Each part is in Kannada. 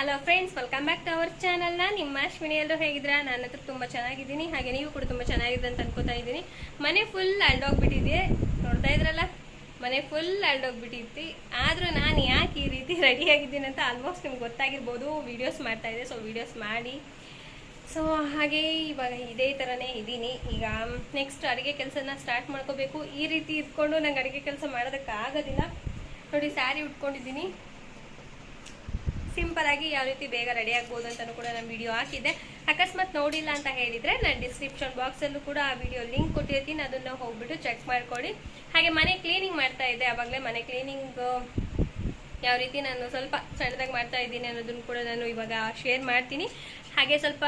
Hello friends welcome back to our ಚಾನಲ್ನ ನಿಮ್ಮ ಅಶ್ವಿನಿ. ಎಲ್ಲರೂ ಹೇಗಿದ್ದೀರಾ? ನಾನು ಹತ್ರ ತುಂಬ ಚೆನ್ನಾಗಿದ್ದೀನಿ. ಹಾಗೆ ನೀವು ಕೂಡ ತುಂಬ ಚೆನ್ನಾಗಿದೆ ಅಂತ ಅನ್ಕೋತಾ ಇದ್ದೀನಿ. ಮನೆ ಫುಲ್ ಅಲ್ಡೋಗ್ಬಿಟ್ಟಿದೆ ನೋಡ್ತಾ ಇದ್ರಲ್ಲ? ಮನೆ ಫುಲ್ ಅಲ್ಡೋಗ್ಬಿಟ್ಟಿತ್ತು ಆದರೂ ನಾನು ಯಾಕೆ ಈ ರೀತಿ ರೆಡಿ ಆಗಿದ್ದೀನಿ ಅಂತ ಆಲ್ಮೋಸ್ಟ್ ನಿಮ್ಗೆ ಗೊತ್ತಾಗಿರ್ಬೋದು. ವೀಡಿಯೋಸ್ ಮಾಡ್ತಾ ಇದೆ ಸೊ ವೀಡಿಯೋಸ್ ಮಾಡಿ. ಸೊ ಹಾಗೆ ಇವಾಗ ಇದೇ ಥರನೇ ಇದ್ದೀನಿ. ಈಗ ನೆಕ್ಸ್ಟ್ ಅಡುಗೆ ಕೆಲಸನ ಸ್ಟಾರ್ಟ್ ಮಾಡ್ಕೋಬೇಕು. ಈ ರೀತಿ ಇದ್ಕೊಂಡು ನಂಗೆ ಅಡುಗೆ ಕೆಲಸ ಮಾಡೋದಕ್ಕಾಗೋದಿಲ್ಲ. ನೋಡಿ ಸ್ಯಾರಿ ಉಟ್ಕೊಂಡಿದ್ದೀನಿ. ಸಿಂಪಲ್ ಆಗಿ ಯಾವ ರೀತಿ ಬೇಗ ರೆಡಿ ಆಗ್ಬೋದು ಅಂತಲೂ ಕೂಡ ನಾನು ವಿಡಿಯೋ ಹಾಕಿದ್ದೆ. ಅಕಸ್ಮಾತ್ ನೋಡಿಲ್ಲ ಅಂತ ಹೇಳಿದರೆ ನಾನು ಡಿಸ್ಕ್ರಿಪ್ಷನ್ ಬಾಕ್ಸಲ್ಲೂ ಕೂಡ ಆ ವಿಡಿಯೋ ಲಿಂಕ್ ಕೊಟ್ಟಿರ್ತೀನಿ. ಅದನ್ನು ಹೋಗ್ಬಿಟ್ಟು ಚೆಕ್ ಮಾಡ್ಕೊಳ್ಳಿ. ಹಾಗೆ ಮನೆ ಕ್ಲೀನಿಂಗ್ ಮಾಡ್ತಾ ಇದ್ದೆ. ಆವಾಗಲೇ ಮನೆ ಕ್ಲೀನಿಂಗ್ ಯಾವ ರೀತಿ ನಾನು ಸ್ವಲ್ಪ ಸಣ್ಣದಾಗಿ ಮಾಡ್ತಾ ಇದ್ದೀನಿ ಅನ್ನೋದನ್ನು ಕೂಡ ನಾನು ಇವಾಗ ಶೇರ್ ಮಾಡ್ತೀನಿ. ಹಾಗೆ ಸ್ವಲ್ಪ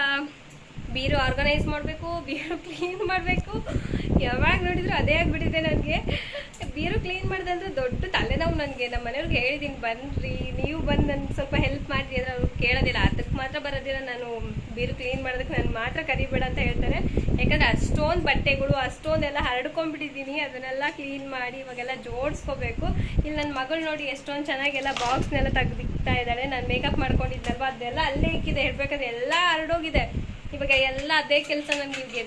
ಬೀರು ಆರ್ಗನೈಸ್ ಮಾಡಬೇಕು, ಬೀರು ಕ್ಲೀನ್ ಮಾಡಬೇಕು. ಯಾವಾಗ ನೋಡಿದ್ರು ಅದೇ ಆಗ್ಬಿಟ್ಟಿದೆ ನನಗೆ ಬೀರು ಕ್ಲೀನ್ ಮಾಡಿದಂದ್ರೆ ದೊಡ್ಡ ತಲೆನೋವು ನನಗೆ ನಮ್ಮ ಮನೆಯವ್ರಿಗೆ ಹೇಳಿದೀನಿ ಬನ್ನಿರಿ ನೀವು ಬಂದು ನನಗೆ ಸ್ವಲ್ಪ ಹೆಲ್ಪ್ ಮಾಡಿರಿ. ಅಂದ್ರೆ ಅವ್ರು ಕೇಳೋದಿಲ್ಲ. ಅದಕ್ಕೆ ಮಾತ್ರ ಬರೋದಿಲ್ಲ. ನಾನು ಬೀರು ಕ್ಲೀನ್ ಮಾಡೋದಕ್ಕೆ ನಾನು ಮಾತ್ರ ಕರಿಬೇಡ ಅಂತ ಹೇಳ್ತಾರೆ ಯಾಕಂದ್ರೆ ಅಷ್ಟೊಂದು ಬಟ್ಟೆಗಳು, ಅಷ್ಟೊಂದೆಲ್ಲ ಹರಡ್ಕೊಂಡ್ಬಿಟ್ಟಿದ್ದೀನಿ. ಅದನ್ನೆಲ್ಲ ಕ್ಲೀನ್ ಮಾಡಿ ಇವಾಗೆಲ್ಲ ಜೋಡಿಸ್ಕೋಬೇಕು. ಇಲ್ಲಿ ನನ್ನ ಮಗಳು ನೋಡಿ ಎಷ್ಟೊಂದು ಚೆನ್ನಾಗೆಲ್ಲ ಬಾಕ್ಸ್ನೆಲ್ಲ ತೆಗ್ದಿಕ್ತಾ ಇದ್ದಾಳೆ. ನಾನು ಮೇಕಪ್ ಮಾಡ್ಕೊಂಡಿದ್ದಲ್ವ ಅದೆಲ್ಲ ಅಲ್ಲೇ ಇಕ್ಕಿದೆ. ಹೇಳ್ಬೇಕಾದ್ರೆ ಎಲ್ಲ ಹರಡೋಗಿದೆ. ಇವಾಗ ಎಲ್ಲ ಅದೇ ಕೆಲಸ ನನಗೆ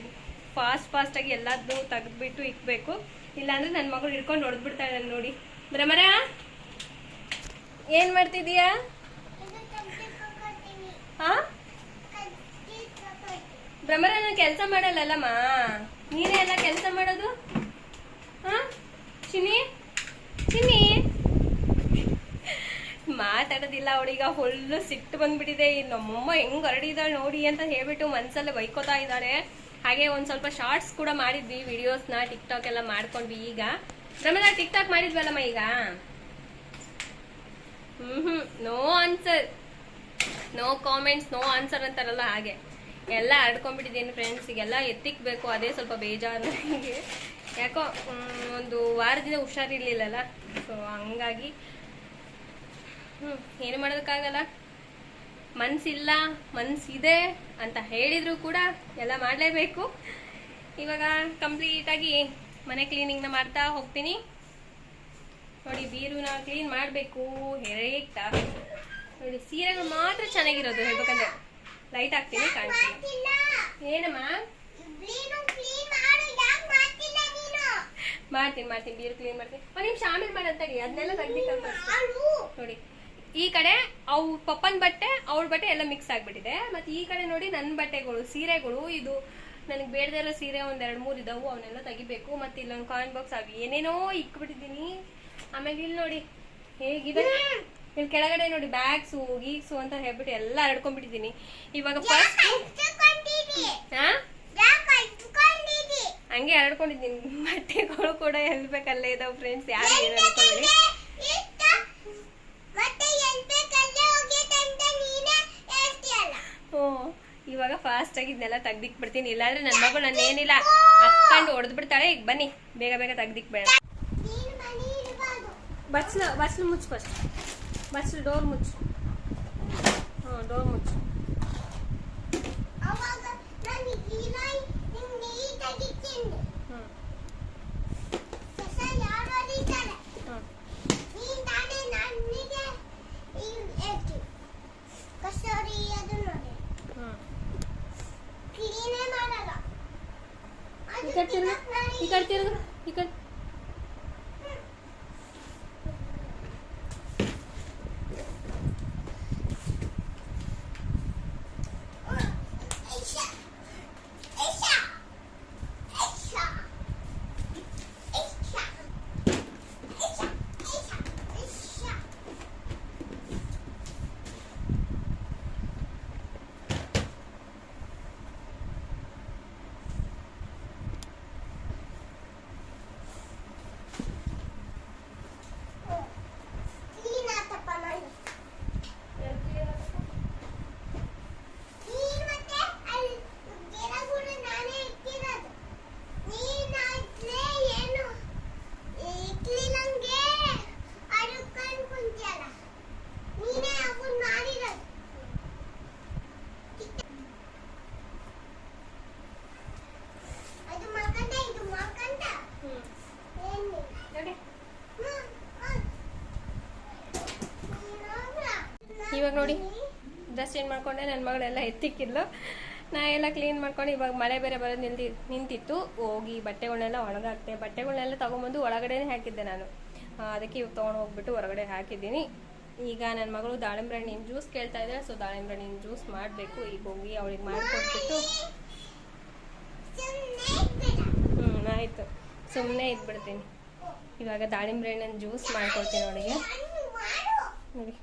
ಫಾಸ್ಟ್ ಫಾಸ್ಟಾಗಿ ಎಲ್ಲದ್ದು ತೆಗೆದ್ಬಿಟ್ಟು ಇಕ್ಬೇಕು. ಇಲ್ಲಾಂದ್ರೆ ನನ್ನ ಮಗಳು ಹಿಡ್ಕೊಂಡು ಹೊಡೆದ್ಬಿಡ್ತಾಳೆ ನೋಡಿ. ಭ್ರಮರ ಏನು ಮಾಡ್ತಿದೀಯಾ? ಹಾ ಭ್ರಮರ ನಾನು ಕೆಲಸ ಮಾಡಲ್ಲಲ್ಲಮ್ಮ. ನೀನೇ ಎಲ್ಲ ಕೆಲಸ ಮಾಡೋದು? ಹಾ ಚಿನ್ನಿ ಚಿನ್ನಿ ಮಾತಾಡೋದಿಲ್ಲ ಅವಳೀಗ ಫುಲ್ಲು ಸಿಟ್ಟು ಬಂದ್ಬಿಟ್ಟಿದೆ. ನಮ್ಮಮ್ಮ ಹೆಂಗ್ ಹರಡಿದಾಳೆ ನೋಡಿ ಅಂತ ಹೇಳ್ಬಿಟ್ಟು ಮನ್ಸಲ್ಲೇ ಬೈಕೋತಾ ಇದ್ದಾಳೆ. ಹಾಗೆ ಒಂದ್ ಸ್ವಲ್ಪ ಶಾರ್ಟ್ಸ್ ಕೂಡ ಮಾಡಿದ್ವಿ ವಿಡಿಯೋಸ್ನ ಟಿಕ್ ಟಾಕ್ ಎಲ್ಲ ಮಾಡ್ಕೊಂಡ್ವಿ ಈಗ. ನಮ್ಮನ್ನ ಟಿಕ್ ಟಾಕ್ ಮಾಡಿದ್ವಲ್ಲಮ್ಮ ಈಗ? ಹ್ಮ್ no answer no comments no answer ಅಂತಾರಲ್ಲ ಹಾಗೆ. ಎಲ್ಲ ಹರಡ್ಕೊಂಡ್ಬಿಟ್ಟಿದ್ದೀನಿ ಫ್ರೆಂಡ್ಸ್ ಈಗೆಲ್ಲ ಎತ್ತಿಕ್ಬೇಕು, ಅದೇ ಸ್ವಲ್ಪ ಬೇಜಾರು ನನಗೆ ಯಾಕೋ ಒಂದು ವಾರದಿಂದ ಹುಷಾರಿರ್ಲಿಲ್ಲಲ್ಲ. ಸೊ ಹಂಗಾಗಿ, ಹ್ಮ್, ಏನು ಮಾಡೋದಕ್ಕಾಗಲ್ಲ? ಮನ್ಸಿಲ್ಲ ಮನ್ಸಿದೆ ಅಂತ ಹೇಳಿದ್ರು ಕೂಡ ಎಲ್ಲ ಮಾಡಲೇಬೇಕು. ಇವಾಗ ಕಂಪ್ಲೀಟಾಗಿ ಮನೆ ಕ್ಲೀನಿಂಗ್ನ ಮಾಡ್ತಾ ಹೋಗ್ತೀನಿ. ನೋಡಿ ಬೀರುನ ಕ್ಲೀನ್ ಮಾಡಬೇಕು ಹೇಗ್ತಾ? ನೋಡಿ ಸೀರೆಗಳು ಮಾತ್ರ ಚೆನ್ನಾಗಿರೋದು ಹೇಳ್ಬೇಕಂದ್ರೆ. ಲೈಟ್ ಹಾಕ್ತೀನಿ ಕಾಣ್ತೀನಿ ಏನಮ್ಮ? ಮಾಡ್ತೀನಿ ಮಾಡ್ತೀನಿ ಬೀರು ಕ್ಲೀನ್ ಮಾಡ್ತೀನಿ. ಒಂದು ನಿಮಿಷ ಆಮೇಲೆ ಮಾಡಂತಡಿ ಅದನ್ನೆಲ್ಲ ತೆಗ್ದಿಕ್ಕಲ್ಲ ನೋಡಿ ಈ ಕಡೆ ಅವ್ ಪಪ್ಪನ ಬಟ್ಟೆ ಅವಳ ಬಟ್ಟೆ ಎಲ್ಲ ಮಿಕ್ಸ್ ಆಗ್ಬಿಟ್ಟಿದೆ. ಮತ್ತೆ ಈ ಕಡೆ ನೋಡಿ ನನ್ನ ಬಟ್ಟೆಗಳು ಸೀರೆಗಳು ಇದು ನನಗೆ ಬೇಡದೇ ಇರೋ ಸೀರೆ ಒಂದ್ ಎರಡು ಮೂರು ಇದಾವು ಅವನ್ನೆಲ್ಲ ತೆಗಿಬೇಕು. ಮತ್ತೆ ಇಲ್ಲೊಂದು ಕಾಯಿನ್ ಬಾಕ್ಸ್ ಆಗಿ ಏನೇನೋ ಇಕ್ಬಿಟ್ಟಿದ್ದೀನಿ. ಆಮೇಲೆ ಇಲ್ಲಿ ನೋಡಿ ಹೇಗಿದೆ? ಇಲ್ಲಿ ಕೆಳಗಡೆ ನೋಡಿ ಬ್ಯಾಗ್ಸು ಗೀಗ್ಸು ಅಂತ ಹೇಳ್ಬಿಟ್ಟು ಎಲ್ಲ ಹರಡ್ಕೊಂಡ್ಬಿಟ್ಟಿದ್ದೀನಿ ಇವಾಗ ಫಸ್ಟ್ ಹಾ ಹಂಗೆ ಹರಡ್ಕೊಂಡಿದ್ದೀನಿ ಬಟ್ಟೆಗಳು ಕೂಡ ಎಲ್ಬೇಕಲ್ಲೇ ಇದಾವೆ ಫ್ರೆಂಡ್ಸ್ ಯಾರು ಏನು ಅನ್ಕೊಳ್ಳಿ ಹ್ಞೂ ಇವಾಗ ಫಾಸ್ಟ್ ಆಗಿ ಇದನ್ನೆಲ್ಲ ತೆಗ್ದಿಕ್ ಬಿಡ್ತೀನಿ ಇಲ್ಲಾಂದ್ರೆ ನನ್ನ ಮಗಳು ನಾನು ಏನಿಲ್ಲ ಹತ್ಕೊಂಡು ಹೊಡೆದ್ ಬಿಡ್ತಾಳೆ ಈಗ ಬನ್ನಿ. ಬೇಗ ಬೇಗ ತೆಗ್ದಿಕ್ ಬೇಡ ಬಸ್ಲು ಬಸ್ಲು ಮುಚ್ಚು ಫಸ್ಟ್ ಬಸ್ಲು ಡೋರ್ ಮುಚ್ಚು. ಹ್ಞೂ ಡೋರ್ ಮುಚ್ಚು ಹ್ಞೂ ಹ್ಞೂ ಕಸೂರಿ ಅದು ನೋಡಿ ಹ್ಞೂ ಕ್ಲೀನೇ ಮಾಡಲ್ಲ ಈ ಕಡೆ ತಿರುಗು ಈ ಕಡೆ ತಿರುಗು ಈ ಕಡೆ ಕ್ಲೀನ್ ಆತಪ್ಪ ನಾನು ನೀನ್ ಮತ್ತೆ ಅಲ್ಲಿ ಗಿಡಗಳು ನಾನೇ ಇಟ್ಟಿರೋದು ನೀನಾದ್ರೆ ಏನು ಇಕ್ಲಿನಂಗೆ ಅಡ್ಕೊಂಡು ಕುಂತಿಯಲ್ಲ ನೀನೇ ಅವನ್ ಮಾಡಿರೋದು ಅದು ಮಕ್ಕಂತ ಇದು ಮಕ್ಕಂತ ಹ್ಞೂ ಏನು ನೋಡಿ ಹ್ಮ್, ಹ್ಮ್. ನೀನೋಗ್ಲ? ಇವಾಗ ನೋಡಿ ಡ್ರೆಸ್ ಚೇಂಜ್ ಮಾಡ್ಕೊಂಡೆ ನನ್ನ ಮಗಳೆಲ್ಲ ಎತ್ತಿಕ್ಕಿದ್ಲು. ನಾ ಎಲ್ಲ ಕ್ಲೀನ್ ಮಾಡ್ಕೊಂಡು ಇವಾಗ ಮಳೆ ಬೇರೆ ಬರೋದು ನಿಲ್ದಿ, ನಿಂತಿತ್ತು. ಹೋಗಿ ಬಟ್ಟೆಗಳನ್ನೆಲ್ಲ ಒಣಗಾಕ್ತೆ ಬಟ್ಟೆಗಳನ್ನೆಲ್ಲ ತೊಗೊಂಬಂದು ಒಳಗಡೆನೇ ಹಾಕಿದ್ದೆ ನಾನು. ಅದಕ್ಕೆ ಇವಾಗ ತೊಗೊಂಡು ಹೋಗ್ಬಿಟ್ಟು ಹೊರಗಡೆ ಹಾಕಿದ್ದೀನಿ. ಈಗ ನನ್ನ ಮಗಳು ದಾಳಿಂಬೆ ಹಣ್ಣಿನ ಜ್ಯೂಸ್ ಕೇಳ್ತಾ ಇದ್ದಾರೆ ಸೊ ದಾಳಿಂಬೆ ಹಣ್ಣಿನ ಜ್ಯೂಸ್ ಮಾಡಬೇಕು. ಈಗ ಹೋಗಿ ಅವಳಿಗೆ ಮಾಡಿಕೊಟ್ಬಿಟ್ಟು ಹ್ಞೂ ಆಯಿತು. ಸುಮ್ಮನೆ ಇದ್ಬಿಡ್ತೀನಿ. ಇವಾಗ ದಾಳಿಂಬೆ ಹಣ್ಣನ್ನು ಜ್ಯೂಸ್ ಮಾಡ್ಕೊಡ್ತೀನಿ ಅವಳಿಗೆ. ನೋಡಿ.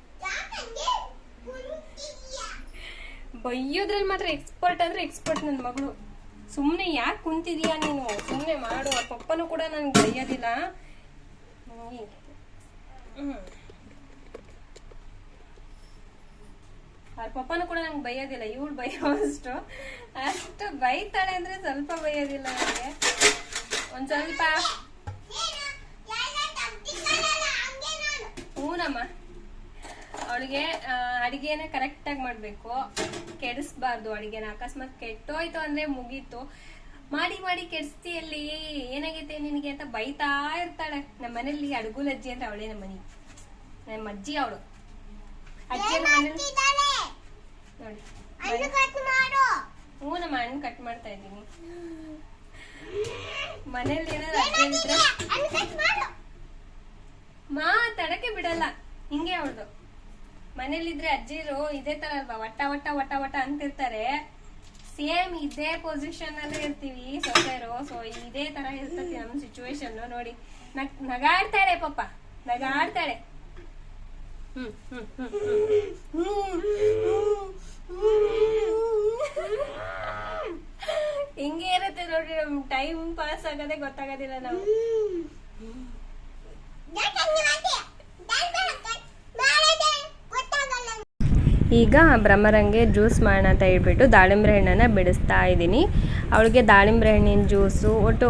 ಬೈಯೋದ್ರಲ್ಲಿ ಮಾತ್ರ ಎಕ್ಸ್ಪರ್ಟ್ ಅಂದ್ರೆ ಎಕ್ಸ್ಪರ್ಟ್ ನನ್ನ ಮಗಳು. ಸುಮ್ಮನೆ ಯಾಕೆ ಕುಂತಿದೀಯಾ ನೀನು? ಸುಮ್ಮನೆ ಮಾಡು ಅವ್ರ ಪಪ್ಪನೂ ಕೂಡ ನನ್ಗೆ ಬೈಯೋದಿಲ್ಲ. ಅವ್ರ ಪಪ್ಪನೂ ಕೂಡ ನಂಗೆ ಬೈಯೋದಿಲ್ಲ, ಇವಳು ಬೈಯೋ ಅಷ್ಟು. ಅಷ್ಟು ಬೈತಾಳೆ ಅಂದ್ರೆ ಸ್ವಲ್ಪ ಬೈಯೋದಿಲ್ಲ ನನಗೆ ಒಂದ್ ಸ್ವಲ್ಪ. ಹೂನಮ್ಮ. ಅವಳಿಗೆ ಅಡಿಗೆನ ಕರೆಕ್ಟಾಗಿ ಮಾಡಬೇಕು. ಕೆಡಿಸ್ಬಾರ್ದು ಅಡಿಗೆನ. ಅಕಸ್ಮಾತ್ ಕೆಟ್ಟೋಯ್ತು ಅಂದ್ರೆ ಮುಗೀತು. ಮಾಡಿ ಮಾಡಿ ಕೆಡಿಸ್ತೀಯಲ್ಲಿ. ಏನಾಗೈತೆ ನಿನಗೆ ಅಂತ ಬೈತಾ ಇರ್ತಾಳೆ. ನಮ್ಮ ಮನೇಲಿ ಅಡುಗುಲ್ ಅಜ್ಜಿ ಅಂದ್ರೆ ಅವಳೇ ನಮ್ಮ ಮನೆ. ನಮ್ಮ ಅಜ್ಜಿ ಅವಳು. ಅಜ್ಜಿ ನೋಡಿ. ಹ್ಞೂ ನಮ್ಮ ಹಣ್ಣು ಕಟ್ ಮಾಡ್ತಾ ಇದ್ದೀನಿ. ಮನೇಲಿ ಏನಾದ್ರು ಅಜ್ಜಿ ಮಾತಾಡಕ್ಕೆ ಬಿಡಲ್ಲ. ಹಿಂಗೆ ಅವಳ್ದು. ಮನೇಲಿದ್ರೆ ಅಜ್ಜಿರು ಇದೇ ತರ ಅಲ್ವಾ? ವಟ್ಟ ವಟ್ಟ ವಟ್ಟ ವಟ್ಟ ಅಂತಿರ್ತಾರೆ. ಸೇಮ್ ಇದೇ ಪೊಸಿಷನ್ ಅಲ್ಲೇ ಇರ್ತೀವಿ, ಸೊಸೆರು. ಸೊ ಇದೇ ತರ ಇರ್ತತಿ ನಮ್ ಸಿಚುವೇಶನ್ ನೋಡಿ, ನಗ್, ನಗಾಡ್ತಾಳೆ ಪಾಪ. ನಗಾಡ್ತಾಳೆ. ಹಿಂಗೆ ಇರುತ್ತೆ ನೋಡ್ರಿ, ನಮ್ ಟೈಮ್ ಪಾಸ್ ಆಗದೆ ಗೊತ್ತಾಗೋದಿಲ್ಲ ನಾವು. ಈಗ ಬ್ರಹ್ಮರಂಗೆ ಜ್ಯೂಸ್ ಮಾಡೋಣ ಅಂತ ಹೇಳ್ಬಿಟ್ಟು ದಾಳಿಂಬೆ ಹಣ್ಣನ್ನು ಬಿಡಿಸ್ತಾ ಇದ್ದೀನಿ. ಅವಳಿಗೆ ದಾಳಿಂಬೆ ಹಣ್ಣಿನ ಜ್ಯೂಸು, ಒಟ್ಟು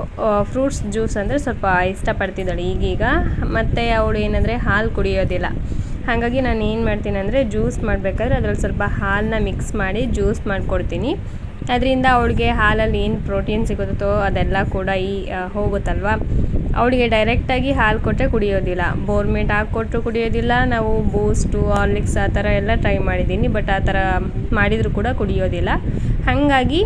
ಫ್ರೂಟ್ಸ್ ಜ್ಯೂಸ್ ಅಂದರೆ ಸ್ವಲ್ಪ ಇಷ್ಟಪಡ್ತಿದ್ದಾಳೆ ಈಗೀಗ. ಮತ್ತು ಅವಳು ಏನಂದರೆ ಹಾಲು ಕುಡಿಯೋದಿಲ್ಲ. ಹಾಗಾಗಿ ನಾನು ಏನು ಮಾಡ್ತೀನಿ ಅಂದರೆ ಜ್ಯೂಸ್ ಮಾಡಬೇಕಾದ್ರೆ ಅದ್ರಲ್ಲಿ ಸ್ವಲ್ಪ ಹಾಲನ್ನ ಮಿಕ್ಸ್ ಮಾಡಿ ಜ್ಯೂಸ್ ಮಾಡಿಕೊಡ್ತೀನಿ. ಅದರಿಂದ ಅವಳಿಗೆ ಹಾಲಲ್ಲಿ ಏನು ಪ್ರೋಟೀನ್ ಸಿಗುತ್ತೋ ಅದೆಲ್ಲ ಕೂಡ ಈ ಹೋಗುತ್ತಲ್ವ? ಅವಳಿಗೆ ಡೈರೆಕ್ಟಾಗಿ ಹಾಲು ಕೊಟ್ಟರೆ ಕುಡಿಯೋದಿಲ್ಲ. ಬೋರ್ಮೇಟ್ ಹಾಕ್ಕೊಟ್ರು ಕುಡಿಯೋದಿಲ್ಲ. ನಾವು ಬೂಸ್ಟು ಆರ್ಲಿಕ್ಸ್ ಆ ಥರ ಎಲ್ಲ ಟ್ರೈ ಮಾಡಿದ್ದೀನಿ. ಬಟ್ ಆ ಥರ ಮಾಡಿದರೂ ಕೂಡ ಕುಡಿಯೋದಿಲ್ಲ. ಹಾಗಾಗಿ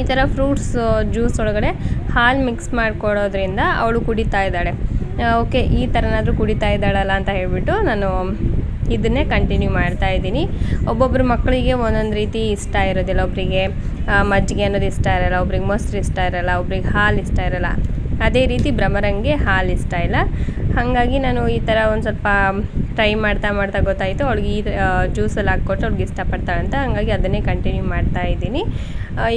ಈ ಥರ ಫ್ರೂಟ್ಸ್ ಜ್ಯೂಸ್ ಒಳಗಡೆ ಹಾಲು ಮಿಕ್ಸ್ ಮಾಡಿಕೊಡೋದ್ರಿಂದ ಅವಳು ಕುಡಿತಾ ಇದ್ದಾಳೆ. ಓಕೆ ಈ ಥರನಾದರೂ ಕುಡಿತಾ ಇದ್ದಾಳಲ್ಲ ಅಂತ ಹೇಳಿಬಿಟ್ಟು ನಾನು ಇದನ್ನೇ ಕಂಟಿನ್ಯೂ ಮಾಡ್ತಾ ಇದ್ದೀನಿ. ಒಬ್ಬೊಬ್ಬರು ಮಕ್ಕಳಿಗೆ ಒಂದೊಂದು ರೀತಿ ಇಷ್ಟ ಇರೋದಿಲ್ಲ. ಒಬ್ಬರಿಗೆ ಮಜ್ಜಿಗೆ ಅನ್ನೋದು ಇಷ್ಟ ಇರಲ್ಲ, ಒಬ್ರಿಗೆ ಮೊಸರು ಇಷ್ಟ ಇರಲ್ಲ, ಒಬ್ರಿಗೆ ಹಾಲು ಇಷ್ಟ ಇರಲ್ಲ. ಅದೇ ರೀತಿ ಭ್ರಮರಂಗೆ ಹಾಲು ಇಷ್ಟ ಇಲ್ಲ. ಹಾಗಾಗಿ ನಾನು ಈ ಥರ ಒಂದು ಸ್ವಲ್ಪ ಟ್ರೈ ಮಾಡ್ತಾ ಮಾಡ್ತಾ ಗೊತ್ತಾಯಿತು. ಅವ್ಳಿಗೆ ಈ ಜ್ಯೂಸಲ್ಲಿ ಹಾಕ್ಕೊಟ್ಟು ಅವ್ಳಿಗೆ ಇಷ್ಟಪಡ್ತಾಳೆ ಅಂತ. ಹಾಗಾಗಿ ಅದನ್ನೇ ಕಂಟಿನ್ಯೂ ಮಾಡ್ತಾ ಇದ್ದೀನಿ.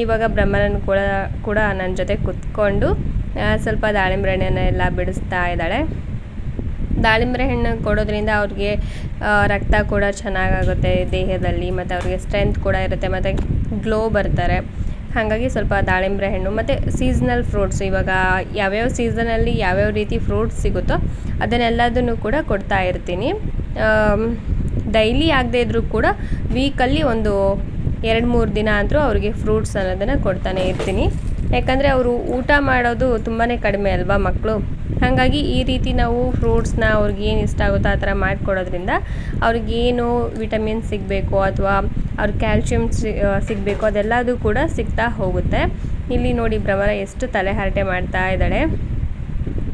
ಇವಾಗ ಭ್ರಮರನ್ ಕೂಡ ಕೂಡ ನನ್ನ ಜೊತೆ ಕುತ್ಕೊಂಡು ಸ್ವಲ್ಪ ದಾಳಿಂಬೆ ಹಣ್ಣನ್ನು ಎಲ್ಲ ಬಿಡಿಸ್ತಾ ಇದ್ದಾಳೆ. ದಾಳಿಂಬೆ ಹಣ್ಣು ಕೊಡೋದ್ರಿಂದ ಅವ್ರಿಗೆ ರಕ್ತ ಕೂಡ ಚೆನ್ನಾಗಾಗುತ್ತೆ ದೇಹದಲ್ಲಿ, ಮತ್ತು ಅವ್ರಿಗೆ ಸ್ಟ್ರೆಂತ್ ಕೂಡ ಇರುತ್ತೆ, ಮತ್ತು ಗ್ಲೋ ಬರ್ತಾರೆ. ಹಾಗಾಗಿ ಸ್ವಲ್ಪ ದಾಳಿಂಬೆ ಹಣ್ಣು ಮತ್ತು ಸೀಸನಲ್ ಫ್ರೂಟ್ಸ್ ಇವಾಗ ಯಾವ್ಯಾವ ಸೀಸನಲ್ಲಿ ಯಾವ್ಯಾವ ರೀತಿ ಫ್ರೂಟ್ಸ್ ಸಿಗುತ್ತೋ ಅದನ್ನೆಲ್ಲದನ್ನು ಕೂಡ ಕೊಡ್ತಾ ಇರ್ತೀನಿ. ಡೈಲಿ ಆಗದೇ ಇದ್ದರೂ ಕೂಡ ವೀಕಲ್ಲಿ ಒಂದು ಎರಡು ಮೂರು ದಿನ ಆದರೂ ಅವ್ರಿಗೆ ಫ್ರೂಟ್ಸ್ ಅನ್ನೋದನ್ನು ಕೊಡ್ತಾನೆ ಇರ್ತೀನಿ. ಯಾಕಂದರೆ ಅವರು ಊಟ ಮಾಡೋದು ತುಂಬಾ ಕಡಿಮೆ ಅಲ್ವಾ ಮಕ್ಕಳು ಹಾಗಾಗಿ ಈ ರೀತಿ ನಾವು ಫ್ರೂಟ್ಸ್ನ ಅವ್ರಿಗೆ ಏನು ಇಷ್ಟ ಆಗುತ್ತೋ ಆ ಥರ ಮಾಡಿಕೊಡೋದ್ರಿಂದ ಅವ್ರಿಗೇನು ವಿಟಮಿನ್ ಸಿಗಬೇಕು ಅಥವಾ ಅವ್ರ ಕ್ಯಾಲ್ಶಿಯಂ ಸಿಗಬೇಕು. ಅದೆಲ್ಲದು ಕೂಡ ಸಿಗ್ತಾ ಹೋಗುತ್ತೆ. ಇಲ್ಲಿ ನೋಡಿ ಭ್ರಮರ ಎಷ್ಟು ತಲೆ ಹರಟೆ ಮಾಡ್ತಾ ಇದ್ದಾಳೆ.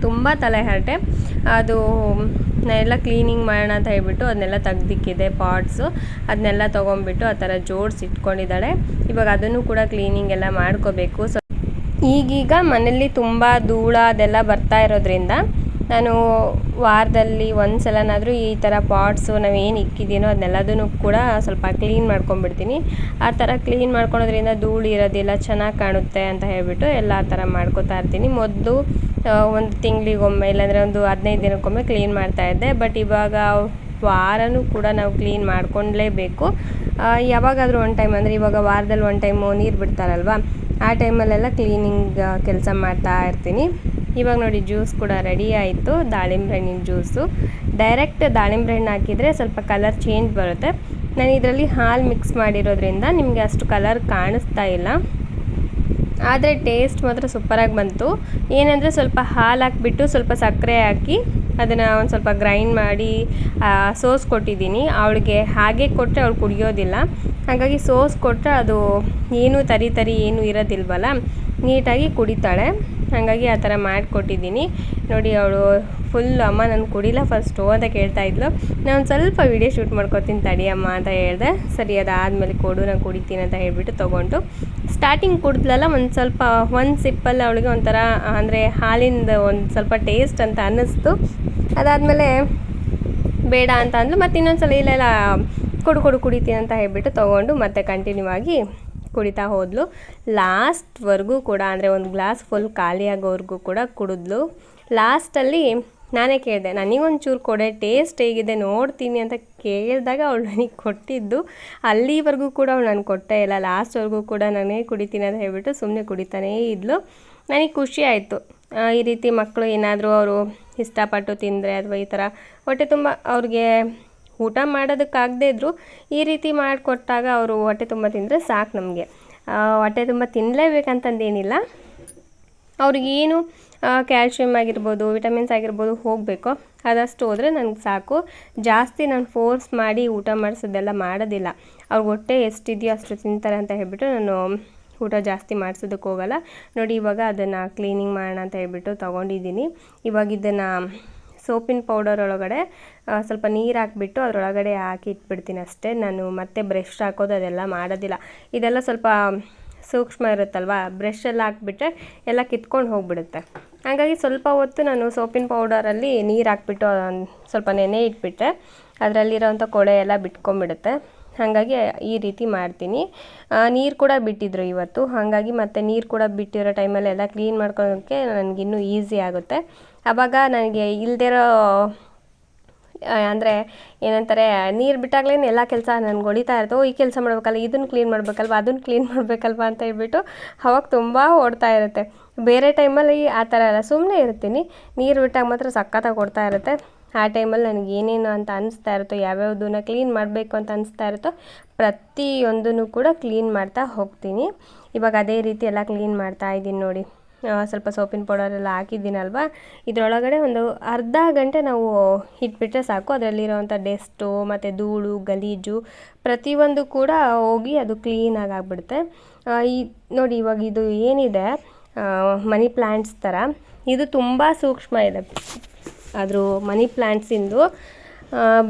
ತುಂಬ ತಲೆ ಹರಟೆ ಅದು ಎಲ್ಲ ಕ್ಲೀನಿಂಗ್ ಮಾಡೋಣ ಅಂತ ಹೇಳ್ಬಿಟ್ಟು ಅದನ್ನೆಲ್ಲ ತೆಗ್ದಿಕ್ಕಿದೆ ಪಾಟ್ಸು ಅದನ್ನೆಲ್ಲ ತೊಗೊಂಡ್ಬಿಟ್ಟು ಆ ಥರ ಜೋಡಿಸಿ ಇಟ್ಕೊಂಡಿದ್ದಾಳೆ. ಇವಾಗ ಅದನ್ನು ಕೂಡ ಕ್ಲೀನಿಂಗ್ ಎಲ್ಲ ಮಾಡ್ಕೋಬೇಕು. ಸೊ ಈಗೀಗ ಮನೇಲಿ ತುಂಬ ಧೂಳ ಅದೆಲ್ಲ ಬರ್ತಾ ಇರೋದ್ರಿಂದ ನಾನು ವಾರದಲ್ಲಿ ಒಂದು ಸಲನಾದರೂ ಈ ಥರ ಪಾಟ್ಸು ನಾವೇನು ಇಕ್ಕಿದ್ದೀನೋ ಅದನ್ನೆಲ್ಲದನ್ನು ಕೂಡ ಸ್ವಲ್ಪ ಕ್ಲೀನ್ ಮಾಡ್ಕೊಂಡ್ಬಿಡ್ತೀನಿ. ಆ ಥರ ಕ್ಲೀನ್ ಮಾಡ್ಕೊಳೋದ್ರಿಂದ ಧೂಳು ಇರೋದಿಲ್ಲ, ಚೆನ್ನಾಗಿ ಕಾಣುತ್ತೆ ಅಂತ ಹೇಳಿಬಿಟ್ಟು ಎಲ್ಲ ಆ ಥರ ಮಾಡ್ಕೊತಾ ಇರ್ತೀನಿ. ಮೊದಲು ಒಂದು ತಿಂಗಳಿಗೊಮ್ಮೆ, ಇಲ್ಲಾಂದರೆ ಒಂದು ಹದಿನೈದು ದಿನಕ್ಕೊಮ್ಮೆ ಕ್ಲೀನ್ ಮಾಡ್ತಾ ಇದ್ದೆ. ಬಟ್ ಇವಾಗ ವಾರನೂ ಕೂಡ ನಾವು ಕ್ಲೀನ್ ಮಾಡ್ಕೊಳ್ಳೇಬೇಕು ಯಾವಾಗಾದರೂ ಒನ್ ಟೈಮ್ ಅಂದರೆ ಇವಾಗ ವಾರದಲ್ಲಿ ಒನ್ ಟೈಮು ನೀರು ಬಿಡ್ತಾರಲ್ವ, ಆ ಟೈಮಲ್ಲೆಲ್ಲ ಕ್ಲೀನಿಂಗ್ ಕೆಲಸ ಮಾಡ್ತಾ ಇರ್ತೀನಿ. ಇವಾಗ ನೋಡಿ ಜ್ಯೂಸ್ ಕೂಡ ರೆಡಿ ಆಯಿತು. ದಾಳಿಂಬೆ ಹಣ್ಣಿನ ಜ್ಯೂಸು. ಡೈರೆಕ್ಟ್ ದಾಳಿಂಬೆ ಹಣ್ಣು ಹಾಕಿದರೆ ಸ್ವಲ್ಪ ಕಲರ್ ಚೇಂಜ್ ಬರುತ್ತೆ. ನಾನು ಇದರಲ್ಲಿ ಹಾಲು ಮಿಕ್ಸ್ ಮಾಡಿರೋದ್ರಿಂದ ನಿಮಗೆ ಅಷ್ಟು ಕಲರ್ ಕಾಣಿಸ್ತಾ ಇಲ್ಲ. ಆದರೆ ಟೇಸ್ಟ್ ಮಾತ್ರ ಸೂಪರಾಗಿ ಬಂತು. ಏನಂದರೆ ಸ್ವಲ್ಪ ಹಾಲು ಹಾಕಿಬಿಟ್ಟು ಸ್ವಲ್ಪ ಸಕ್ಕರೆ ಹಾಕಿ ಅದನ್ನು ಒಂದು ಸ್ವಲ್ಪ ಗ್ರೈಂಡ್ ಮಾಡಿ ಸೋಸ್ ಕೊಟ್ಟಿದ್ದೀನಿ. ಅವಳಿಗೆ ಹಾಗೆ ಕೊಟ್ಟರೆ ಅವಳು ಕುಡಿಯೋದಿಲ್ಲ. ಹಾಗಾಗಿ ಸೋಸ್ ಕೊಟ್ಟರೆ ಅದು ಏನೂ ತರಿ ತರಿ ಏನೂ ಇರೋದಿಲ್ವಲ್ಲ, ನೀಟಾಗಿ ಕುಡಿತಾಳೆ. ಹಾಗಾಗಿ ಆ ಥರ ಮಾಡಿಕೊಟ್ಟಿದ್ದೀನಿ. ನೋಡಿ ಅವಳು ಫುಲ್ ಅಮ್ಮ ನಾನು ಕುಡಿಲ್ಲ ಫಸ್ಟು ಅಂತ ಕೇಳ್ತಾ ಇದ್ಲು. ನಾನು ಸ್ವಲ್ಪ ವಿಡಿಯೋ ಶೂಟ್ ಮಾಡ್ಕೊತೀನಿ ತಡಿ ಅಮ್ಮ ಅಂತ ಹೇಳಿದೆ. ಸರಿ, ಅದಾದಮೇಲೆ ಕೊಡು, ನಾನು ಕುಡಿತೀನಿ ಅಂತ ಹೇಳಿಬಿಟ್ಟು ತೊಗೊಂಡು ಸ್ಟಾರ್ಟಿಂಗ್ ಕುಡಿದ್ಲಲ್ಲ ಒಂದು ಸ್ವಲ್ಪ ಒಂದು ಸಿಪ್ಪಲ್ಲಿ ಅವಳಿಗೆ ಒಂಥರ, ಅಂದರೆ ಹಾಲಿಂದ ಒಂದು ಸ್ವಲ್ಪ ಟೇಸ್ಟ್ ಅಂತ ಅನ್ನಿಸ್ತು. ಅದಾದಮೇಲೆ ಬೇಡ ಅಂತ ಅಂದ್ಲು. ಮತ್ತು ಇನ್ನೊಂದು ಸಲ ಇಲ್ಲ ಇಲ್ಲ, ಕೊಡು ಕೊಡು, ಕುಡಿತೀನಿ ಅಂತ ಹೇಳಿಬಿಟ್ಟು ತೊಗೊಂಡು ಮತ್ತೆ ಕಂಟಿನ್ಯೂ ಆಗಿ ಕುಡಿತಾ ಹೋದಳು ಲಾಸ್ಟ್ವರೆಗೂ ಕೂಡ ಅಂದರೆ ಒಂದು ಗ್ಲಾಸ್ ಫುಲ್ ಖಾಲಿಯಾಗೋವರೆಗೂ ಕೂಡ ಕುಡಿದ್ಲು. ಲಾಸ್ಟಲ್ಲಿ ನಾನೇ ಕೇಳಿದೆ ನನಗೊಂಚೂರು ಕೊಡೆ, ಟೇಸ್ಟ್ ಹೇಗಿದೆ ನೋಡ್ತೀನಿ ಅಂತ ಕೇಳಿದಾಗ ಅವಳು ನನಗೆ ಕೊಟ್ಟಿದ್ದು. ಅಲ್ಲಿವರೆಗೂ ಕೂಡ ಅವಳು ನಾನು ಕೊಟ್ಟೇ ಇಲ್ಲ, ಲಾಸ್ಟ್ವರೆಗೂ ಕೂಡ ನಾನೇ ಕುಡಿತೀನಿ ಅಂತ ಹೇಳಿಬಿಟ್ಟು ಸುಮ್ಮನೆ ಕುಡಿತಾನೇ ಇದ್ಲು. ನನಗೆ ಖುಷಿ ಆಯಿತು. ಈ ರೀತಿ ಮಕ್ಕಳು ಏನಾದರೂ ಅವರು ಇಷ್ಟಪಟ್ಟು ತಿಂದರೆ ಅಥವಾ ಈ ಥರ ಹೊಟ್ಟೆ ತುಂಬ ಅವ್ರಿಗೆ ಊಟ ಮಾಡೋದಕ್ಕಾಗದೇ ಇದ್ದರೂ ಈ ರೀತಿ ಮಾಡಿಕೊಟ್ಟಾಗ ಅವರು ಹೊಟ್ಟೆ ತುಂಬ ತಿಂದರೆ ಸಾಕು ನಮಗೆ. ಹೊಟ್ಟೆ ತುಂಬ ತಿನ್ನಲೇಬೇಕಂತಂದೇನಿಲ್ಲ ಅವ್ರಿಗೇನು ಕ್ಯಾಲ್ಶಿಯಮ್ ಆಗಿರ್ಬೋದು, ವಿಟಮಿನ್ಸ್ ಆಗಿರ್ಬೋದು ಹೋಗಬೇಕು ಅದಷ್ಟು ಹೋದರೆ ನನಗೆ ಸಾಕು. ಜಾಸ್ತಿ ನಾನು ಫೋರ್ಸ್ ಮಾಡಿ ಊಟ ಮಾಡಿಸೋದೆಲ್ಲ ಮಾಡೋದಿಲ್ಲ. ಅವ್ರ ಹೊಟ್ಟೆ ಎಷ್ಟಿದೆಯೋ ಅಷ್ಟು ತಿಂತಾರೆ ಅಂತ ಹೇಳಿಬಿಟ್ಟು ನಾನು ಊಟ ಜಾಸ್ತಿ ಮಾಡಿಸೋದಕ್ಕೆ ಹೋಗಲ್ಲ. ನೋಡಿ ಇವಾಗ ಅದನ್ನು ಕ್ಲೀನಿಂಗ್ ಮಾಡೋಣ ಅಂತ ಹೇಳ್ಬಿಟ್ಟು ತೊಗೊಂಡಿದ್ದೀನಿ. ಇವಾಗ ಇದನ್ನು ಸೋಪಿನ ಪೌಡರ್ ಒಳಗಡೆ ಸ್ವಲ್ಪ ನೀರು ಹಾಕ್ಬಿಟ್ಟು ಅದರೊಳಗಡೆ ಹಾಕಿ ಇಟ್ಬಿಡ್ತೀನಿ ಅಷ್ಟೇ. ನಾನು ಮತ್ತೆ ಬ್ರಷ್ ಹಾಕೋದು ಅದೆಲ್ಲ ಮಾಡೋದಿಲ್ಲ. ಇದೆಲ್ಲ ಸ್ವಲ್ಪ ಸೂಕ್ಷ್ಮ ಇರುತ್ತಲ್ವ ಬ್ರಷಲ್ಲಿ ಹಾಕ್ಬಿಟ್ರೆ ಎಲ್ಲ ಕಿತ್ಕೊಂಡು ಹೋಗ್ಬಿಡುತ್ತೆ. ಹಾಗಾಗಿ ಸ್ವಲ್ಪ ಹೊತ್ತು ನಾನು ಸೋಪಿನ ಪೌಡರಲ್ಲಿ ನೀರು ಹಾಕ್ಬಿಟ್ಟು ಸ್ವಲ್ಪ ನೆನೆ ಇಟ್ಬಿಟ್ರೆ ಅದರಲ್ಲಿರೋಂಥ ಕೊಳೆ ಎಲ್ಲ ಬಿಟ್ಕೊಂಡ್ಬಿಡುತ್ತೆ. ಹಾಗಾಗಿ ಈ ರೀತಿ ಮಾಡ್ತೀನಿ. ನೀರು ಕೂಡ ಬಿಟ್ಟಿದ್ರು ಇವತ್ತು. ಹಾಗಾಗಿ ಮತ್ತೆ ನೀರು ಕೂಡ ಬಿಟ್ಟಿರೋ ಟೈಮಲ್ಲಿ ಎಲ್ಲ ಕ್ಲೀನ್ ಮಾಡ್ಕೊಳ್ಳೋಕ್ಕೆ ನನಗಿನ್ನೂ ಈಸಿ ಆಗುತ್ತೆ. ಆವಾಗ ನನಗೆ ಇಲ್ದಿರೋ ಅಂದರೆ ಏನಂತಾರೆ, ನೀರು ಬಿಟ್ಟಾಗಲೇ ಎಲ್ಲ ಕೆಲಸ ನನಗೆ ಹೊಡಿತಾ ಇರ್ತವೆ ಓ ಈ ಕೆಲಸ ಮಾಡ್ಬೇಕಲ್ಲ ಇದನ್ನು ಕ್ಲೀನ್ ಮಾಡಬೇಕಲ್ವ ಅದನ್ನು ಕ್ಲೀನ್ ಮಾಡಬೇಕಲ್ವ ಅಂತ ಹೇಳ್ಬಿಟ್ಟು ಅವಾಗ ತುಂಬ ಓಡ್ತಾ ಇರುತ್ತೆ. ಬೇರೆ ಟೈಮಲ್ಲಿ ಆ ಥರ ಎಲ್ಲ ಸುಮ್ಮನೆ ಇರ್ತೀನಿ. ನೀರು ಬಿಟ್ಟಾಗ ಮಾತ್ರ ಸಖತ್ತಾಗಿ ಕೊಡ್ತಾ ಇರುತ್ತೆ. ಆ ಟೈಮಲ್ಲಿ ನನಗೆ ಏನೇನು ಅಂತ ಅನಿಸ್ತಾ ಇರುತ್ತೋ, ಯಾವ್ಯಾವ್ದನ್ನ ಕ್ಲೀನ್ ಮಾಡಬೇಕು ಅಂತ ಅನಿಸ್ತಾ ಇರುತ್ತೋ, ಪ್ರತಿಯೊಂದನ್ನು ಕೂಡ ಕ್ಲೀನ್ ಮಾಡ್ತಾ ಹೋಗ್ತೀನಿ. ಇವಾಗ ಅದೇ ರೀತಿ ಎಲ್ಲ ಕ್ಲೀನ್ ಮಾಡ್ತಾ ಇದ್ದೀನಿ ನೋಡಿ. ಸ್ವಲ್ಪ ಸೋಪಿನ ಪೌಡರ್ ಎಲ್ಲ ಹಾಕಿದ್ದೀನಲ್ವ? ಇದರೊಳಗಡೆ ಒಂದು ಅರ್ಧ ಗಂಟೆ ನಾವು ಇಟ್ಬಿಟ್ರೆ ಸಾಕು. ಅದರಲ್ಲಿರೋವಂಥ ಡೆಸ್ಟು ಮತ್ತು ಧೂಳು, ಗಲೀಜು ಪ್ರತಿಯೊಂದು ಕೂಡ ಹೋಗಿ ಅದು ಕ್ಲೀನಾಗಿ ಆಗಿಬಿಡುತ್ತೆ ಈ ನೋಡಿ ಇವಾಗ ಇದು ಏನಿದೆ? ಮನಿ ಪ್ಲ್ಯಾಂಟ್ಸ್ ಥರ. ಇದು ತುಂಬ ಸೂಕ್ಷ್ಮ ಇದೆ. ಆದರೂ ಮನಿ ಪ್ಲ್ಯಾಂಟ್ಸಿಂದು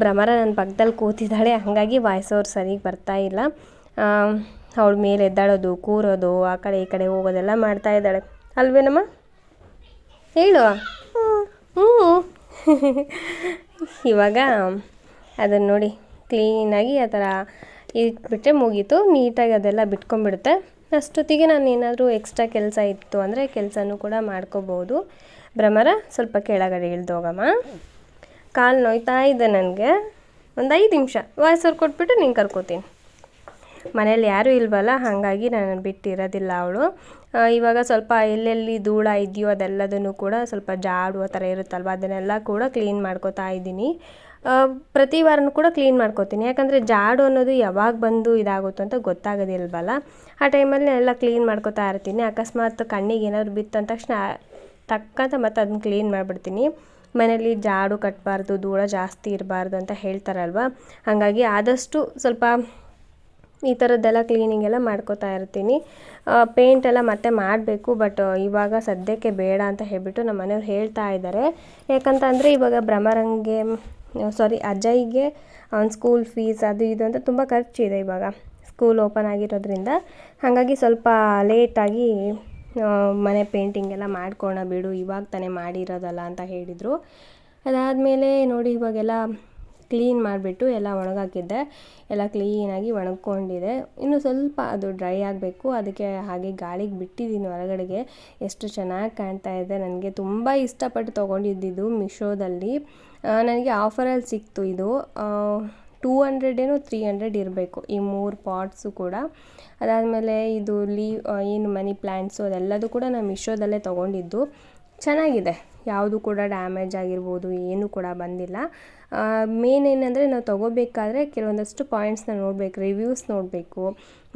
ಭ್ರಮರ ನನ್ನ ಪಕ್ಕದಲ್ಲಿ ಕೂತಿದ್ದಾಳೆ. ಹಾಗಾಗಿ ವಾಯ್ಸ್ ಅವ್ರು ಸರಿಗೆ ಬರ್ತಾ ಇಲ್ಲ. ಅವಳ ಮೇಲೆ ಎದ್ದಾಳೋದು, ಕೂರೋದು, ಆ ಕಡೆ ಈ ಕಡೆ ಹೋಗೋದೆಲ್ಲ ಮಾಡ್ತಾ ಇದ್ದಾಳೆ. ಅಲ್ವೇನಮ್ಮ? ಹೇಳು. ಹ್ಞೂ ಇವಾಗ ಅದನ್ನು ನೋಡಿ ಕ್ಲೀನಾಗಿ ಆ ಥರ ಇಟ್ಬಿಟ್ರೆ ಮುಗೀತು. ನೀಟಾಗಿ ಅದೆಲ್ಲ ಬಿಟ್ಕೊಂಡ್ಬಿಡುತ್ತೆ. ಅಷ್ಟೊತ್ತಿಗೆ ನಾನು ಏನಾದರೂ ಎಕ್ಸ್ಟ್ರಾ ಕೆಲಸ ಇತ್ತು ಅಂದರೆ ಕೆಲಸನೂ ಕೂಡ ಮಾಡ್ಕೋಬೋದು. ಭ್ರಮರ, ಸ್ವಲ್ಪ ಕೆಳಗಡೆ ಇಳ್ದೋಗಮ್ಮ ಕಾಲು ನೋಯ್ತಾ ಇದೆ ನನಗೆ. ಒಂದು ಐದು ನಿಮಿಷ. ವಾಯ್ಸವ್ರು ಕೊಟ್ಬಿಟ್ಟು ನೀನು ಕರ್ಕೋತೀನಿ. ಮನೇಲಿ ಯಾರೂ ಇಲ್ವಲ್ಲ, ಹಾಗಾಗಿ ನಾನು ಬಿಟ್ಟಿರೋದಿಲ್ಲ ಅವಳು. ಇವಾಗ ಸ್ವಲ್ಪ ಎಲ್ಲೆಲ್ಲಿ ಧೂಳ ಇದೆಯೋ ಅದೆಲ್ಲದನ್ನು ಕೂಡ ಸ್ವಲ್ಪ ಜಾಡು ಆ ಥರ ಇರುತ್ತಲ್ವ? ಅದನ್ನೆಲ್ಲ ಕೂಡ ಕ್ಲೀನ್ ಮಾಡ್ಕೋತಾ ಇದ್ದೀನಿ. ಪ್ರತಿ ವಾರನೂ ಕೂಡ ಕ್ಲೀನ್ ಮಾಡ್ಕೋತೀನಿ. ಯಾಕಂದರೆ ಜಾಡು ಅನ್ನೋದು ಯಾವಾಗ ಬಂದು ಇದಾಗುತ್ತೋ ಅಂತ ಗೊತ್ತಾಗೋದಿಲ್ವಲ್ಲ? ಆ ಟೈಮಲ್ಲಿ ಎಲ್ಲ ಕ್ಲೀನ್ ಮಾಡ್ಕೋತಾ ಇರ್ತೀನಿ. ಅಕಸ್ಮಾತ್ ಕಣ್ಣಿಗೆ ಏನಾದ್ರು ಬಿತ್ತಂದ ತಕ್ಷಣ ತಕ್ಕಂತ ಮತ್ತೆ ಅದನ್ನ ಕ್ಲೀನ್ ಮಾಡಿಬಿಡ್ತೀನಿ. ಮನೇಲಿ ಜಾಡು ಕಟ್ಟಬಾರ್ದು ಧೂಳ ಜಾಸ್ತಿ ಇರಬಾರ್ದು ಅಂತ ಹೇಳ್ತಾರಲ್ವ? ಹಾಗಾಗಿ ಆದಷ್ಟು ಸ್ವಲ್ಪ ಈ ಥರದ್ದೆಲ್ಲ ಕ್ಲೀನಿಂಗ್ ಎಲ್ಲ ಮಾಡ್ಕೋತಾ ಇರ್ತೀನಿ. ಪೇಂಟ್ ಎಲ್ಲ ಮತ್ತೆ ಮಾಡಬೇಕು ಬಟ್ ಇವಾಗ ಸದ್ಯಕ್ಕೆ ಬೇಡ ಅಂತ ಹೇಳ್ಬಿಟ್ಟು ನಮ್ಮ ಮನೆಯವ್ರು ಹೇಳ್ತಾ ಇದ್ದಾರೆ ಯಾಕಂತಂದರೆ ಇವಾಗ ಭ್ರಮರಂಗೆ ಸಾರಿ ಅಜಯ್ಗೆ ಅವ್ನ ಸ್ಕೂಲ್ ಫೀಸ್ ಅದು ಇದು ಅಂತ ತುಂಬ ಖರ್ಚಿದೆ ಇವಾಗ. ಸ್ಕೂಲ್ ಓಪನ್ ಆಗಿರೋದ್ರಿಂದ. ಹಾಗಾಗಿ ಸ್ವಲ್ಪ ಲೇಟಾಗಿ ಮನೆ ಪೇಂಟಿಂಗ್ ಎಲ್ಲ ಮಾಡ್ಕೋಣ ಬಿಡು, ಇವಾಗ ತಾನೇ ಮಾಡಿರೋದಲ್ಲ ಅಂತ ಹೇಳಿದರು. ಅದಾದಮೇಲೆ ನೋಡಿ ಇವಾಗೆಲ್ಲ ಕ್ಲೀನ್ ಮಾಡಿಬಿಟ್ಟು ಎಲ್ಲ ಒಣಗಾಕಿದ್ದೆ. ಎಲ್ಲ ಕ್ಲೀನಾಗಿ ಒಣಗ್ಕೊಂಡಿದೆ. ಇನ್ನು ಸ್ವಲ್ಪ ಅದು ಡ್ರೈ ಆಗಬೇಕು. ಅದಕ್ಕೆ ಹಾಗೆ ಗಾಳಿಗೆ ಬಿಟ್ಟಿದ್ದೀನಿ ಹೊರಗಡೆಗೆ. ಎಷ್ಟು ಚೆನ್ನಾಗಿ ಕಾಣ್ತಾ ಇದೆ. ನನಗೆ ತುಂಬ ಇಷ್ಟಪಟ್ಟು ತೊಗೊಂಡಿದ್ದಿದ್ದು ಮಿಶೋದಲ್ಲಿ ನನಗೆ ಆಫರಲ್ಲಿ ಸಿಕ್ತು ಇದು. ಟೂ ಹಂಡ್ರೆಡ್ ತ್ರೀ ಹಂಡ್ರೆಡ್ ಇರಬೇಕು ಈ ಮೂರು ಪಾಟ್ಸು ಕೂಡ. ಅದಾದಮೇಲೆ ಇದು ಲೀವ್ ಏನು ಮನಿ ಪ್ಲ್ಯಾಂಟ್ಸು ಅದೆಲ್ಲದೂ ಕೂಡ ನಾನು ಮಿಶೋದಲ್ಲೇ ತೊಗೊಂಡಿದ್ದು. ಚೆನ್ನಾಗಿದೆ. ಯಾವುದು ಕೂಡ ಡ್ಯಾಮೇಜ್ ಆಗಿರ್ಬೋದು, ಏನು ಕೂಡ ಬಂದಿಲ್ಲ. ಮೇನ್ ಏನಂದರೆ ನಾವು ತೊಗೋಬೇಕಾದ್ರೆ ಕೆಲವೊಂದಷ್ಟು ಪಾಯಿಂಟ್ಸ್ನ ನೋಡಬೇಕು ರಿವ್ಯೂಸ್ ನೋಡಬೇಕು.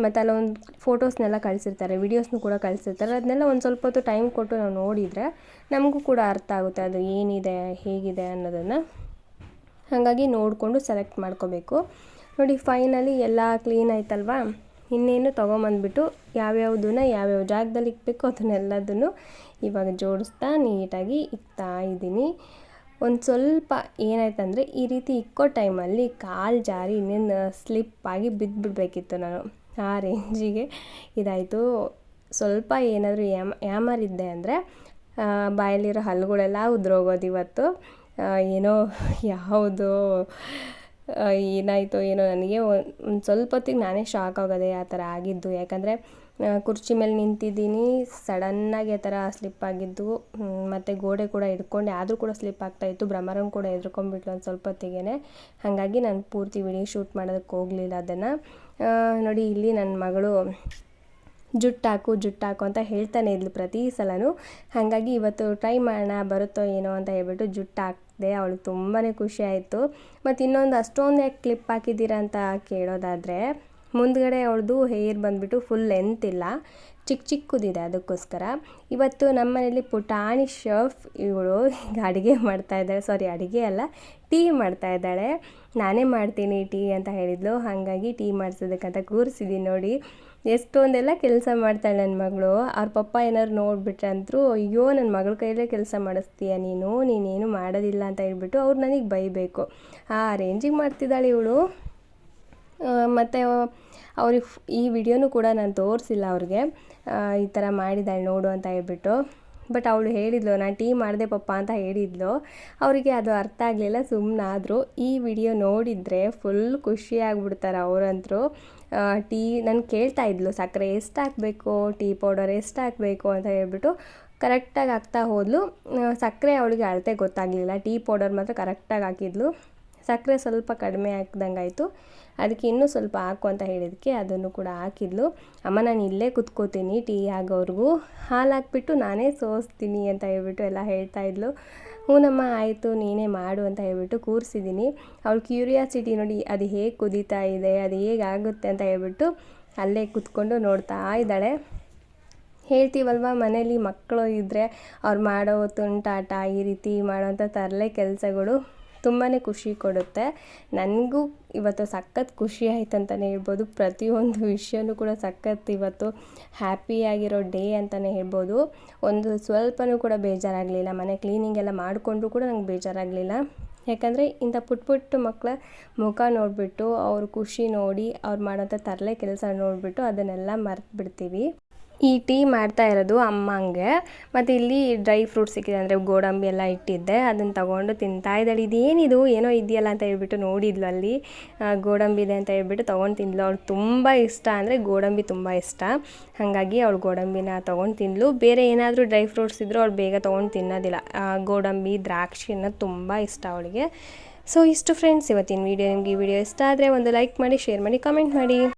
ಮತ್ತು ಅಲ್ಲೊಂದು ಫೋಟೋಸ್ನೆಲ್ಲ ಕಳಿಸಿರ್ತಾರೆ ವೀಡಿಯೋಸ್ನೂ ಕೂಡ ಕಳಿಸಿರ್ತಾರೆ. ಅದನ್ನೆಲ್ಲ ಒಂದು ಸ್ವಲ್ಪ ಹೊತ್ತು ಟೈಮ್ ಕೊಟ್ಟು ನಾವು ನೋಡಿದರೆ ನಮಗೂ ಕೂಡ ಅರ್ಥ ಆಗುತ್ತೆ ಅದು ಏನಿದೆ, ಹೇಗಿದೆ ಅನ್ನೋದನ್ನು. ಹಾಗಾಗಿ ನೋಡಿಕೊಂಡು ಸೆಲೆಕ್ಟ್ ಮಾಡ್ಕೋಬೇಕು. ನೋಡಿ ಫೈನಲಿ ಎಲ್ಲ ಕ್ಲೀನ್ ಆಯ್ತಲ್ವಾ? ಇನ್ನೇನು ತೊಗೊಂಬಂದ್ಬಿಟ್ಟು ಯಾವ್ಯಾವುದನ್ನ ಯಾವ್ಯಾವ ಜಾಗದಲ್ಲಿ ಇಕ್ಬೇಕು ಅದನ್ನೆಲ್ಲದನ್ನು ಇವಾಗ ಜೋಡಿಸ್ತಾ ನೀಟಾಗಿ ಇಕ್ತಾ ಇದ್ದೀನಿ. ಒಂದು ಸ್ವಲ್ಪ ಏನಾಯ್ತಂದರೆ ಈ ರೀತಿ ಇಕ್ಕೋ ಟೈಮಲ್ಲಿ ಕಾಲು ಜಾರಿ ಇನ್ನೇನು ಸ್ಲಿಪ್ಪಾಗಿ ಬಿದ್ದುಬಿಡ್ಬೇಕಿತ್ತು ನಾನು. ಆ ರೇಂಜಿಗೆ ಇದಾಯಿತು. ಸ್ವಲ್ಪ ಏನಾದರೂ ಯಾಮ ಇದ್ದೆ ಅಂದರೆ ಬಾಯಲ್ಲಿರೋ ಹಲ್ಲುಗಳೆಲ್ಲ ಉದುರೋಗೋದು ಇವತ್ತು. ಏನೋ ಯಾವುದು ಏನಾಯಿತೋ ಏನೋ ನನಗೆ ಒಂದು ಸ್ವಲ್ಪ ಹೊತ್ತಿಗೆ ನಾನೇ ಶಾಕ್ ಆಗೋದೆ ಆ ಥರ ಆಗಿದ್ದು. ಯಾಕಂದರೆ ಕುರ್ಚಿ ಮೇಲೆ ನಿಂತಿದ್ದೀನಿ. ಸಡನ್ನಾಗಿ ಆ ಥರ ಸ್ಲಿಪ್ ಆಗಿದ್ದು ಮತ್ತು ಗೋಡೆ ಕೂಡ ಹಿಡ್ಕೊಂಡೆ. ಆದರೂ ಕೂಡ ಸ್ಲಿಪ್ ಆಗ್ತಾಯಿತ್ತು ಭ್ರಮರಂಗೆ ಕೂಡ ಎದ್ರುಕೊಂಡ್ಬಿಟ್ಲು ಒಂದು ಸ್ವಲ್ಪ ಹೊತ್ತಿಗೆ ಹಾಗಾಗಿ ನಾನು ಪೂರ್ತಿ ವಿಡಿಯೋ ಶೂಟ್ ಮಾಡೋದಕ್ಕೆ ಹೋಗಲಿಲ್ಲ ಅದನ್ನು. ನೋಡಿ, ಇಲ್ಲಿ ನನ್ನ ಮಗಳು ಜುಟ್ಟಾಕು ಜುಟ್ಟಾಕು ಅಂತ ಹೇಳ್ತಾನೆ ಇದ್ಲು ಪ್ರತಿ ಸಲನೂ. ಹಾಗಾಗಿ ಇವತ್ತು ಟ್ರೈ ಮಾಡೋಣ, ಬರುತ್ತೋ ಏನೋ ಅಂತ ಹೇಳ್ಬಿಟ್ಟು ಜುಟ್ಟು ಅವಳಿಗೆ ತುಂಬಾ ಖುಷಿ ಆಯಿತು. ಮತ್ತು ಇನ್ನೊಂದು ಅಷ್ಟೊಂದು ಯಾಕೆ ಕ್ಲಿಪ್ ಹಾಕಿದ್ದೀರಾ ಅಂತ ಕೇಳೋದಾದರೆ ಮುಂದ್ಗಡೆ ಅವಳದು ಹೇರ್ ಬಂದುಬಿಟ್ಟು ಫುಲ್ ಲೆಂತ್ ಇಲ್ಲ. ಚಿಕ್ಕ ಚಿಕ್ಕದಿದೆ ಅದಕ್ಕೋಸ್ಕರ. ಇವತ್ತು ನಮ್ಮ ಮನೇಲಿ ಪುಟಾಣಿ ಶೆಫ್ ಇವಳು ಈಗ ಅಡುಗೆ ಮಾಡ್ತಾ ಇದ್ದಾಳೆ. ಸಾರಿ ಅಡುಗೆ ಅಲ್ಲ, ಟೀ ಮಾಡ್ತಾ ಇದ್ದಾಳೆ. ನಾನೇ ಮಾಡ್ತೀನಿ ಟೀ ಅಂತ ಹೇಳಿದ್ಲು. ಹಾಗಾಗಿ ಟೀ ಮಾಡಿಸೋದಕ್ಕಂತ ಕೂರಿಸಿದ್ದೀನಿ ನೋಡಿ. ಎಷ್ಟೊಂದೆಲ್ಲ ಕೆಲಸ ಮಾಡ್ತಾಳೆ ನನ್ನ ಮಗಳು. ಅವ್ರ ಪಪ್ಪ ಏನಾದ್ರು ನೋಡಿಬಿಟ್ರೆ ಅಯ್ಯೋ ನನ್ನ ಮಗಳ ಕೈಯಲ್ಲೇ ಕೆಲಸ ಮಾಡಿಸ್ತೀಯ ನೀನು? ನೀನೇನು ಮಾಡೋದಿಲ್ಲ ಅಂತ ಹೇಳ್ಬಿಟ್ಟು ಅವ್ರು ನನಗೆ ಬೈಬೇಕು. ಆ ರೇಂಜಿಗೆ ಮಾಡ್ತಿದ್ದಾಳೆ ಇವಳು. ಮತ್ತು ಅವ್ರಿಗೆ ಈ ವಿಡಿಯೋನೂ ಕೂಡ ನಾನು ತೋರಿಸಿಲ್ಲ ಅವ್ರಿಗೆ. ಈ ಥರ ಮಾಡಿದ್ದಾಳೆ ನೋಡು ಅಂತ ಹೇಳ್ಬಿಟ್ಟು. ಬಟ್ ಅವಳು ಹೇಳಿದ್ಲು, ನಾನು ಟೀ ಮಾಡಿದೆ ಪಪ್ಪ ಅಂತ ಹೇಳಿದ್ಲು. ಅವರಿಗೆ ಅದು ಅರ್ಥ ಆಗಲಿಲ್ಲ ಸುಮ್ಮನಾದರು ಈ ವಿಡಿಯೋ ನೋಡಿದರೆ ಫುಲ್ ಖುಷಿ ಆಗ್ಬಿಡ್ತಾರೆ ಅವರಂತರೂ. ಟೀ ನಾನು ಕೇಳ್ತಾ ಇದ್ಲು, ಸಕ್ಕರೆ ಎಷ್ಟು ಹಾಕಬೇಕು? ಟೀ ಪೌಡರ್ ಎಷ್ಟು ಹಾಕಬೇಕು? ಅಂತ ಹೇಳ್ಬಿಟ್ಟು ಕರೆಕ್ಟಾಗಿ ಹಾಕ್ತಾ ಹೋದ್ಲು. ಸಕ್ಕರೆ ಅವಳಿಗೆ ಅಳತೆ ಗೊತ್ತಾಗಲಿಲ್ಲ. ಟೀ ಪೌಡರ್ ಮಾತ್ರ ಕರೆಕ್ಟಾಗಿ ಹಾಕಿದ್ಲು. ಸಕ್ಕರೆ ಸ್ವಲ್ಪ ಕಡಿಮೆ ಹಾಕ್ದಂಗೆ ಆಯಿತು ಅದಕ್ಕೆ ಇನ್ನೂ ಸ್ವಲ್ಪ ಹಾಕು ಅಂತ ಹೇಳಿದ್ದಕ್ಕೆ ಅದನ್ನು ಕೂಡ ಹಾಕಿದ್ಲು. ಅಮ್ಮ, ನಾನು ಇಲ್ಲೇ ಕುತ್ಕೋತೀನಿ, ಟೀ ಆಗೋವ್ರಿಗೂ. ಹಾಲು ಹಾಕ್ಬಿಟ್ಟು ನಾನೇ ಸೋಸ್ತೀನಿ ಅಂತ ಹೇಳ್ಬಿಟ್ಟು ಎಲ್ಲ ಹೇಳ್ತಾ ಇದ್ಲು. ಹ್ಞೂನಮ್ಮ ಆಯಿತು, ನೀನೇ ಮಾಡು ಅಂತ ಹೇಳ್ಬಿಟ್ಟು ಕೂರಿಸಿದ್ದೀನಿ. ಅವಳು ಕ್ಯೂರಿಯಾಸಿಟಿ ನೋಡಿ ಅದು ಹೇಗೆ ಕುದೀತಾ ಇದೆ, ಅದು ಹೇಗಾಗುತ್ತೆ ಅಂತ ಹೇಳ್ಬಿಟ್ಟು ಅಲ್ಲೇ ಕುತ್ಕೊಂಡು ನೋಡ್ತಾ ಇದ್ದಾಳೆ. ಹೇಳ್ತೀವಲ್ವ, ಮನೇಲಿ ಮಕ್ಕಳು ಇದ್ದರೆ ಅವ್ರು ಮಾಡೋ ತುಂಟಾಟ ಈ ರೀತಿ ಮಾಡೋಂಥ ತರಲೆ ಕೆಲಸಗಳು. ತುಂಬಾ ಖುಷಿ ಕೊಡುತ್ತೆ. ನನಗೂ ಇವತ್ತು ಸಖತ್ ಖುಷಿ ಆಯ್ತು ಅಂತಲೇ ಹೇಳ್ಬೋದು. ಪ್ರತಿಯೊಂದು ವಿಷಯನೂ ಕೂಡ ಸಖತ್ ಇವತ್ತು ಹ್ಯಾಪಿಯಾಗಿರೋ ಡೇ ಅಂತಲೇ ಹೇಳ್ಬೋದು. ಒಂದು ಸ್ವಲ್ಪನೂ ಕೂಡ ಬೇಜಾರಾಗಲಿಲ್ಲ. ಮನೆ ಕ್ಲೀನಿಂಗ್ ಎಲ್ಲ ಮಾಡಿಕೊಂಡ್ರು ಕೂಡ ನಂಗೆ ಬೇಜಾರಾಗಲಿಲ್ಲ. ಯಾಕಂದರೆ ಇಂಥ ಪುಟ್ಟ ಪುಟ್ಟ ಮಕ್ಕಳ ಮುಖ ನೋಡಿಬಿಟ್ಟು ಅವ್ರ ಖುಷಿ ನೋಡಿ ಅವ್ರು ಮಾಡೋಂಥ ತರಲೆ ಕೆಲಸ ನೋಡಿಬಿಟ್ಟು ಅದನ್ನೆಲ್ಲ ಮರೆತು ಬಿಡ್ತೀವಿ ಈ ಟೀ ಮಾಡ್ತಾ ಇರೋದು ಅಮ್ಮಂಗೆ ಮತ್ತು ಇಲ್ಲಿ ಡ್ರೈ ಫ್ರೂಟ್ ಸಿಕ್ಕಿದೆ ಅಂದರೆ ಗೋಡಂಬಿ ಎಲ್ಲ ಇಟ್ಟಿದ್ದೆ. ಅದನ್ನು ತಗೊಂಡು ತಿಂತಾ ಇದ್ದಾಳೆ. ಇದೇನಿದು? ಏನೋ ಇದೆಯಲ್ಲ ಅಂತ ಹೇಳ್ಬಿಟ್ಟು ನೋಡಿದ್ಲು ಅಲ್ಲಿ. ಗೋಡಂಬಿ ಇದೆ ಅಂತ ಹೇಳ್ಬಿಟ್ಟು ತೊಗೊಂಡು ತಿಂದ್ಲು. ಅವ್ಳು ತುಂಬ ಇಷ್ಟ ಅಂದರೆ ಗೋಡಂಬಿ ತುಂಬ ಇಷ್ಟ. ಹಾಗಾಗಿ ಅವಳು ಗೋಡಂಬಿನ ತೊಗೊಂಡು ತಿಂದ್ಲು. ಬೇರೆ ಏನಾದರೂ ಡ್ರೈ ಫ್ರೂಟ್ಸ್ ಇದ್ದರೂ ಅವ್ಳು ಬೇಗ ತೊಗೊಂಡು ತಿನ್ನೋದಿಲ್ಲ. ಗೋಡಂಬಿ, ದ್ರಾಕ್ಷಿ ಅನ್ನೋದು ತುಂಬ ಇಷ್ಟ ಅವಳಿಗೆ. ಸೊ ಇಷ್ಟು ಫ್ರೆಂಡ್ಸ್ ಇವತ್ತಿನ ವಿಡಿಯೋ ನಿಮಗೆ ಈ ವಿಡಿಯೋ ಇಷ್ಟ ಆದರೆ ಒಂದು ಲೈಕ್ ಮಾಡಿ ಶೇರ್ ಮಾಡಿ ಕಮೆಂಟ್ ಮಾಡಿ.